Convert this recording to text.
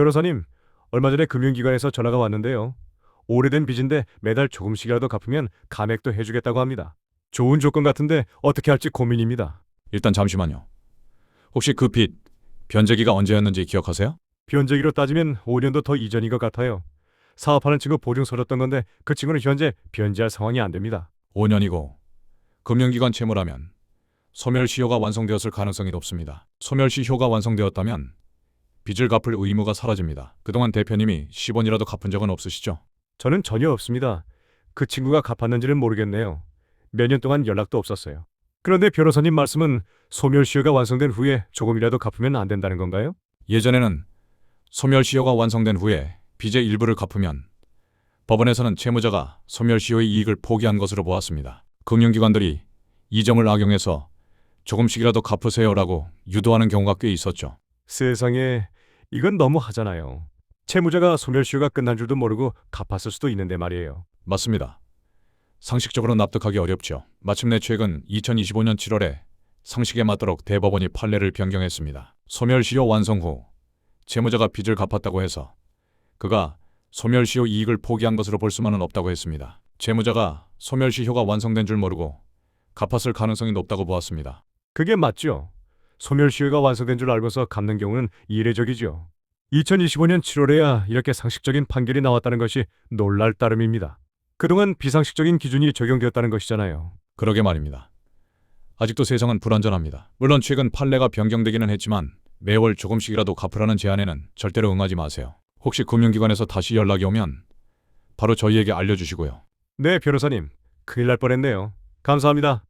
변호사님, 얼마 전에 금융기관에서 전화가 왔는데요. 오래된 빚인데 매달 조금씩이라도 갚으면 감액도 해주겠다고 합니다. 좋은 조건 같은데 어떻게 할지 고민입니다. 일단 잠시만요. 혹시 그 빚 변제기가 언제였는지 기억하세요? 변제기로 따지면 5년도 더 이전인 것 같아요. 사업하는 친구 보증 서줬던 건데 그 친구는 현재 변제할 상황이 안 됩니다. 5년이고 금융기관 채무라면 소멸시효가 완성되었을 가능성이 높습니다. 소멸시효가 완성되었다면 빚을 갚을 의무가 사라집니다. 그동안 대표님이 10원이라도 갚은 적은 없으시죠? 저는 전혀 없습니다. 그 친구가 갚았는지는 모르겠네요. 몇 년 동안 연락도 없었어요. 그런데 변호사님 말씀은 소멸시효가 완성된 후에 조금이라도 갚으면 안 된다는 건가요? 예전에는 소멸시효가 완성된 후에 빚의 일부를 갚으면 법원에서는 채무자가 소멸시효의 이익을 포기한 것으로 보았습니다. 금융기관들이 이 점을 악용해서 조금씩이라도 갚으세요라고 유도하는 경우가 꽤 있었죠. 세상에 이건 너무 하잖아요. 채무자가 소멸시효가 끝난 줄도 모르고 갚았을 수도 있는데 말이에요. 맞습니다. 상식적으로 납득하기 어렵죠. 마침내 최근 2025년 7월에 상식에 맞도록 대법원이 판례를 변경했습니다. 소멸시효 완성 후 채무자가 빚을 갚았다고 해서 그가 소멸시효 이익을 포기한 것으로 볼 수만은 없다고 했습니다. 채무자가 소멸시효가 완성된 줄 모르고 갚았을 가능성이 높다고 보았습니다. 그게 맞죠. 소멸시효가 완성된 줄 알고서 갚는 경우는 이례적이죠. 2025년 7월에야 이렇게 상식적인 판결이 나왔다는 것이 놀랄 따름입니다. 그동안 비상식적인 기준이 적용되었다는 것이잖아요. 그러게 말입니다. 아직도 세상은 불안전합니다. 물론 최근 판례가 변경되기는 했지만 매월 조금씩이라도 갚으라는 제안에는 절대로 응하지 마세요. 혹시 금융기관에서 다시 연락이 오면 바로 저희에게 알려주시고요. 네, 변호사님. 큰일 날 뻔했네요. 감사합니다.